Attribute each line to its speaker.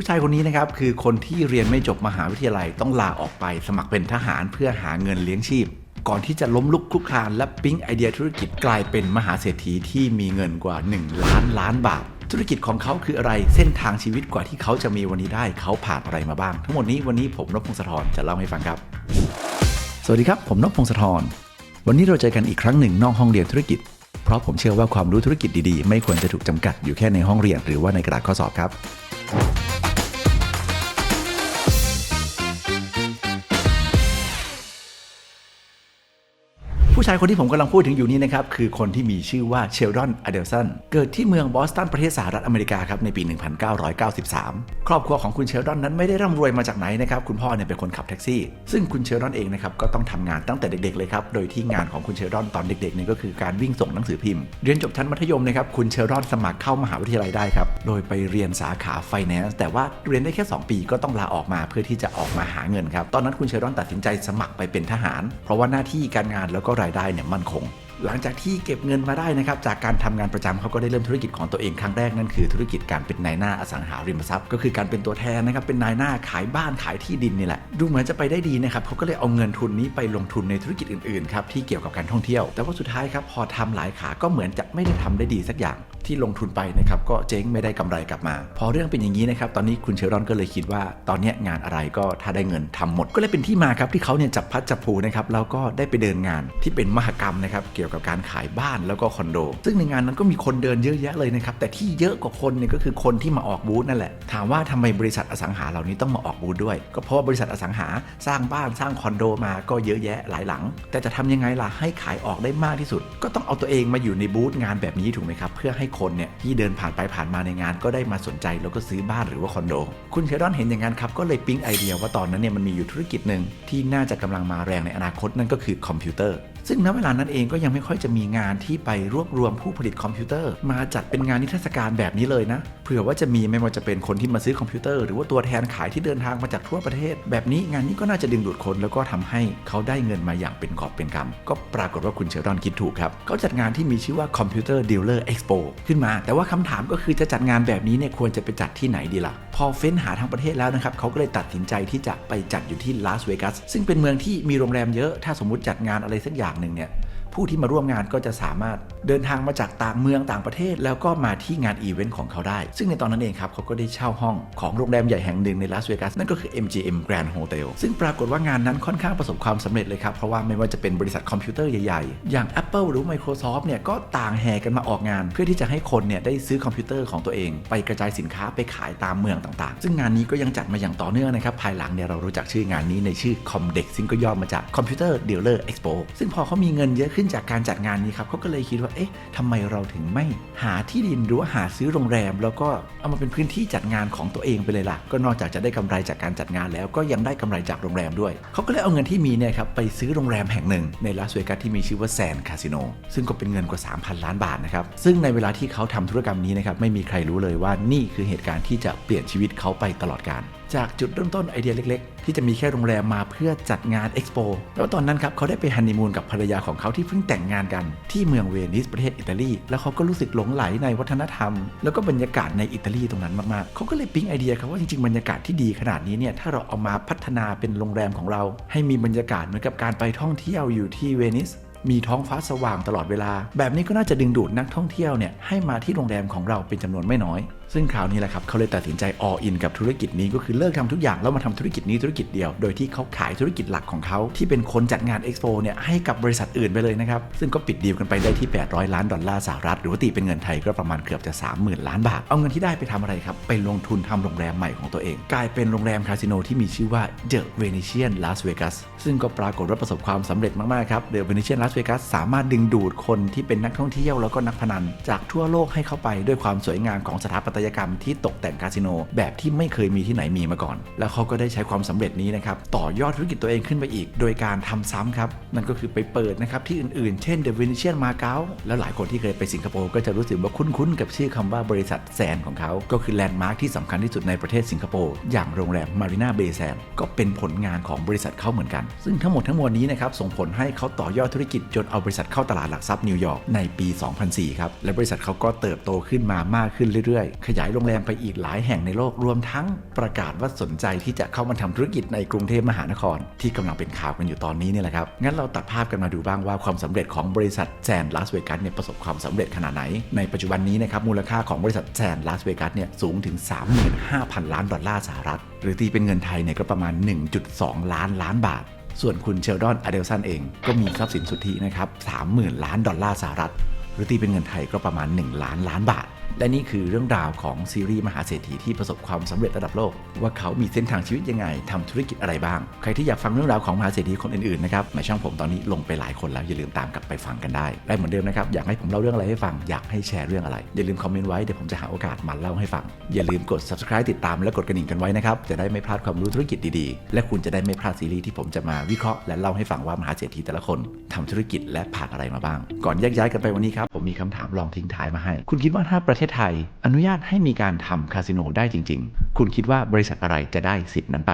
Speaker 1: ผู้ชายคนนี้นะครับคือคนที่เรียนไม่จบมหาวิทยาลัยต้องลาออกไปสมัครเป็นทหารเพื่อหาเงินเลี้ยงชีพ ก่อนที่จะล้มลุกคลุกคลานและปิ๊งไอเดียธุรกิจกลายเป็นมหาเศรษฐีที่มีเงินกว่า 1 ล้านล้านบาท ธุรกิจของเขาคืออะไรเส้นทางชีวิตกว่าที่เขาจะมีวันนี้ได้เขาผ่านอะไรมาบ้าง ทั้งหมดนี้วันนี้ผมนพพงศธรจะเล่าให้ฟังครับ สวัสดีครับผมนพพงศธรวันนี้เราเจอกันอีกครั้งหนึ่งนอกห้องเรียนธุรกิจ เพราะผมเชื่อว่าความรู้ธุรกิจดีๆ ไม่ควรจะถูกจำกัดอยู่แค่ในห้องเรียนหรือว่าในกระดาษข้อสอบครับ ผู้ชายคนที่ผมกำลังพูดถึงอยู่นี้นะครับ คือคนที่มีชื่อว่าเชลดอนอเดลสัน เกิดที่เมืองบอสตันประเทศสหรัฐอเมริกาครับในปี 1993 ครอบครัวของคุณเชลดอนนั้นไม่ได้ร่ำรวยมาจากไหนนะครับ คุณพ่อเนี่ยเป็นคนขับแท็กซี่ ซึ่งคุณเชลดอนเองนะครับก็ต้องทำงานตั้งแต่เด็กๆเลยครับ โดยที่งานของคุณเชลดอนตอนเด็กๆเนี่ยก็คือการวิ่งส่งหนังสือพิมพ์ เรียนจบชั้นมัธยมนะครับคุณเชลดอนสมัครเข้ามหาวิทยาลัยได้ครับ โดยไปเรียนสาขาไฟแนนซ์แต่ว่าเรียนได้แค่ 2 ปีก็ต้องลาออกมาเพื่อที่จะออกมาหาเงินครับ ตอนนั้นคุณเชลดอนตัดสินใจสมัครไปเป็นทหาร เพราะว่าหน้าที่การงานแล้วก็รายได้เนี่ยมั่นคง หลังจากที่เก็บเงินมาได้นะครับจากการทำงานประจำเขาก็ได้เริ่มธุรกิจของตัวเองครั้งแรกนั่นคือธุรกิจการเป็นนายหน้าอสังหาริมทรัพย์ ก็คือการเป็นตัวแทนนะครับเป็นนายหน้าขายบ้านขายที่ดินนี่แหละดูเหมือนจะไปได้ดีนะครับเขาก็เลยเอาเงินทุนนี้ไปลงทุนในธุรกิจอื่นๆครับที่เกี่ยวกับการท่องเที่ยว แต่ว่าสุดท้ายครับพอทำหลายขาก็เหมือนจะไม่ได้ทำได้ดีสักอย่างที่ลงทุนไปนะครับก็เจ๊งไม่ได้กำไรกลับมา พอเรื่องเป็นอย่างนี้นะครับตอนนี้คุณเชลรอนก็เลยคิดว่า ตอนนี้งานอะไรก็ถ้าได้เงินทำหมด ก็เลยเป็นที่มาครับที่เขาเนี่ยจับพัดจับผูนะครับแล้วก็ได้ไปเดินงานที่เป็นมหกรรมนะครับเกี่ยวกับการขายบ้านแล้วก็คอนโด ซึ่งในงานนั้นก็มีคนเดินเยอะแยะเลยนะครับ แต่ที่เยอะกว่าคนเนี่ยก็คือคนที่มาออกบูธนั่นแหละ ถามว่าทำไมบริษัทอสังหาเหล่านี้ต้องมาออกบูธด้วย ก็เพราะว่าบริษัทอสังหาสร้างบ้านสร้างคอนโดมาก็เยอะแยะหลายหลัง แต่จะทำยังไงล่ะให้ขายออกได้มากที่สุด ก็ต้องเอาตัวเองมาอยู่ในบูธงานแบบนี้ถูกไหมครับ เพื่อให้คนเนี่ยที่เดินผ่านไปผ่านมาในงานก็ได้มาสนใจแล้วก็ซื้อบ้านหรือว่าคอนโด คุณเชลดอนเห็นอย่างนั้นครับก็เลยปิ๊งไอเดียว่าตอนนั้นเนี่ยมันมีอยู่ธุรกิจหนึ่งที่น่าจะกำลังมาแรงในอนาคตนั่นก็คือคอมพิวเตอร์ ซึ่งณเวลานั้นเองก็ยังไม่ค่อยจะมีงานที่ไปรวบรวมผู้ผลิตคอมพิวเตอร์ มาจัดเป็นงานนิทรรศการแบบนี้เลยนะเผื่อว่าจะมีไม่ว่าจะเป็นคนที่มาซื้อคอมพิวเตอร์หรือว่าตัวแทนขายที่เดินทางมาจากทั่วประเทศ แบบนี้งานนี้ก็น่าจะดึงดูดคนแล้วก็ทำให้เขาได้เงินมาอย่างเป็นกอบเป็นกำก็ปรากฏว่าคุณเชลดอนคิดถูกครับเขาจัดงานที่มีชื่อว่า Computer Dealer Expo ขึ้นมา แต่ว่าคำถามก็คือจะจัดงานแบบนี้เนี่ยควรจะไปจัดที่ไหนดีล่ะ พอเฟ้นหาทางประเทศแล้วนะครับเขาก็เลยตัดสินใจที่จะไปจัดอยู่ที่ลาสเวกัสซึ่งเป็นเมืองที่มีโรงแรมเยอะถ้าสมมติจัดงานอะไรสักอย่างหนึ่งเนี่ยผู้ที่มาร่วมงานก็จะสามารถเดินทางมาจากต่างเมืองต่างประเทศ แล้วก็มาที่งานอีเวนต์ของเขาได้ ซึ่งในตอนนั้นเองครับเขาก็ได้เช่าห้องของโรงแรมใหญ่แห่งหนึ่งในลาสเวกัสนั่นก็คือ MGM Grand Hotel ซึ่งปรากฏว่างานนั้นค่อนข้างประสบความสำเร็จเลยครับ เพราะว่าไม่ว่าจะเป็นบริษัทคอมพิวเตอร์ใหญ่ๆ อย่าง Apple หรือ Microsoft เนี่ยก็ต่างแห่กันมาออกงาน เพื่อที่จะให้คนเนี่ยได้ซื้อคอมพิวเตอร์ของตัวเอง ไปกระจายสินค้าไปขายตามเมืองต่างๆ ซึ่งงานนี้ก็ยังจัดมาอย่างต่อเนื่องนะครับภายหลังเนี่ยเรารู้จักชื่องานนี้ในชื่อ Comdex ซึ่งก็ย่อมาจาก Computer Dealer Expo ซึ่งพอเขามีเงินเยอะขึ้นจากการจัดงานนี้ครับเขาก็เลยคิดว่าเอ๊ะทำไมเราถึงไม่หาที่ดินหรือว่าหาซื้อโรงแรม แล้วก็เอามาเป็นพื้นที่จัดงานของตัวเองไปเลยล่ะ ก็นอกจากจะได้กำไรจากการจัดงานแล้วก็ยังได้กำไรจากโรงแรมด้วย เขาก็เลยเอาเงินที่มีเนี่ยครับไปซื้อโรงแรมแห่งหนึ่ง ในลาสเวกัสที่มีชื่อว่าแซนคาสิโนซึ่งก็เป็นเงินกว่า 3,000 ล้านบาทนะครับซึ่งในเวลาที่เขาทำธุรกรรมนี้นะครับไม่มีใครรู้เลยว่านี่คือเหตุการณ์ที่จะเปลี่ยนชีวิตเขาไปตลอดกาลจากจุดเริ่มต้นไอเดียเล็กๆ ที่จะมีแค่โรงแรมมาเพื่อจัดงานเอ็กซ์โปแล้วตอนนั้นครับเขาได้ไปฮันนีมูนกับภรรยาของเขาที่เพิ่งแต่งงานกัน ที่เมืองเวนิสประเทศอิตาลี แล้วเขาก็รู้สึกหลงไหลในวัฒนธรรม แล้วก็บรรยากาศในอิตาลีตรงนั้นมากๆเขาก็เลยปิ๊งไอเดียครับว่าจริงๆบรรยากาศที่ดีขนาดนี้เนี่ยถ้าเราเอามาพัฒนาเป็นโรงแรมของเรา ให้มีบรรยากาศเหมือนกับการไปท่องเที่ยวอยู่ที่เวนิส มีท้องฟ้าสว่างตลอดเวลา แบบนี้ก็น่าจะดึงดูดนักท่องเที่ยวเนี่ยให้มาที่โรงแรมของเราเป็นจำนวนไม่น้อย ซึ่งคราวนี้แหละครับเขาเลยตัดสินใจ all in กับธุรกิจนี้ก็คือเลิกทำทุกอย่างแล้วมาทำธุรกิจนี้ธุรกิจเดียว โดยที่เขาขายธุรกิจหลักของเขาที่เป็นคนจัดงาน Expo เนี่ยให้กับบริษัทอื่นไปเลยนะครับ ซึ่งก็ปิดดีลกันไปได้ที่ 800 ล้านดอลลาร์สหรัฐหรือว่าตีเป็นเงินไทยก็ประมาณเกือบจะ 30,000 ล้านบาท เอาเงินที่ได้ไปทำอะไรครับไปลงทุนทำโรงแรมใหม่ของตัวเอง กลายเป็นโรงแรมคาสิโนที่มีชื่อว่า The Venetian Las Vegas ซึ่งก็ปรากฏว่าประสบความสำเร็จมากๆครับ The Venetian Las Vegas สามารถดึงดูดคนที่เป็นนักท่องเที่ยวแล้วก็นักพนัน จากทั่วโลกให้เข้าไปด้วยความสวยงามของสถาปัตยกรรมที่ตกแต่งคาสิโน แบบที่ไม่เคยมีที่ไหนมีมาก่อน แล้วเขาก็ได้ใช้ความสำเร็จนี้นะครับต่อยอดธุรกิจตัวเองขึ้นไปอีก โดยการทำซ้ำครับนั่นก็คือไปเปิดนะครับที่อื่นๆ เช่น The Venetian Macau แล้วหลายคนที่เคยไปสิงคโปร์ก็จะรู้สึกว่าคุ้นๆกับชื่อคำว่าบริษัทแซนของเขา ก็คือแลนด์มาร์คที่สำคัญที่สุดในประเทศสิงคโปร์อย่างโรงแรม Marina Bay Sands ก็เป็นผลงานของบริษัทเขาเหมือนกัน ซึ่งทั้งหมดทั้งมวลนี้นะครับส่งผลให้เขาต่อยอดธุรกิจจนเอาบริษัทเข้าตลาดหลักทรัพย์นิวยอร์กในปี 2004 ครับ และบริษัทเขาก็เติบโตขึ้นมามากขึ้นเรื่อยๆ ขยายโรงแรมไปอีกหลายแห่งในโลกรวมทั้งประกาศว่าสนใจที่จะเข้ามาทำธุรกิจในกรุงเทพมหานคร ที่กำลังเป็นข่าวกันอยู่ตอนนี้นี่แหละครับ งั้นเราตัดภาพกันมาดูบ้างว่าความสำเร็จของบริษัทแซนลาสเวกัสเนี่ยประสบความสำเร็จขนาดไหน ในปัจจุบันนี้นะครับมูลค่าของบริษัทแซนลาสเวกัสเนี่ยสูงถึง 35,000 ล้านดอลลาร์สหรัฐ หรือตีเป็นเงินไทยเนี่ยก็ประมาณ 1.2 ล้านล้านบาท ส่วนคุณเชลดอนอเดลสันเองก็มีทรัพย์สินสุทธินะครับ30,000 ล้านดอลลาร์สหรัฐ หรือตีเป็นเงินไทยก็ประมาณ 1 ล้านล้านบาท และนี่คือเรื่องราวของซีรีส์มหาเศรษฐีที่ประสบความสำเร็จระดับโลก ว่าเขามีเส้นทางชีวิตยังไงทำธุรกิจอะไรบ้าง ใครที่อยากฟังเรื่องราวของมหาเศรษฐีคนอื่นๆนะครับในช่องผมตอนนี้ลงไปหลายคนแล้วอย่าลืมตามกลับไปฟังกันได้และเหมือนเดิมนะครับอยากให้ผมเล่าเรื่องอะไรให้ฟังอยากให้แชร์เรื่องอะไรอย่าลืมคอมเมนต์ไว้เดี๋ยวผมจะหาโอกาสมาเล่าให้ฟังอย่าลืมกด subscribe ติดตามและกดกระดิ่งกันไว้นะครับจะได้ไม่พลาดความรู้ธุรกิจดีๆ และคุณจะได้ไม่พลาดซีรีส์ที่ผมจะมาวิเคราะห์และเล่าให้ฟังว่ามหาเศรษฐีแต่ละคนทำธุรกิจและผ่านอะไรมาบ้าง ก่อนแยกย้ายกันไปวันนี้ครับ ผมมีคำถามลองทิ้งท้ายมาให้ คุณคิดว่าถ้าประเทศไทยอนุญาตให้มีการทำคาสิโนได้จริง ๆ คุณคิดว่าบริษัทอะไรจะได้สิทธิ์นั้นไป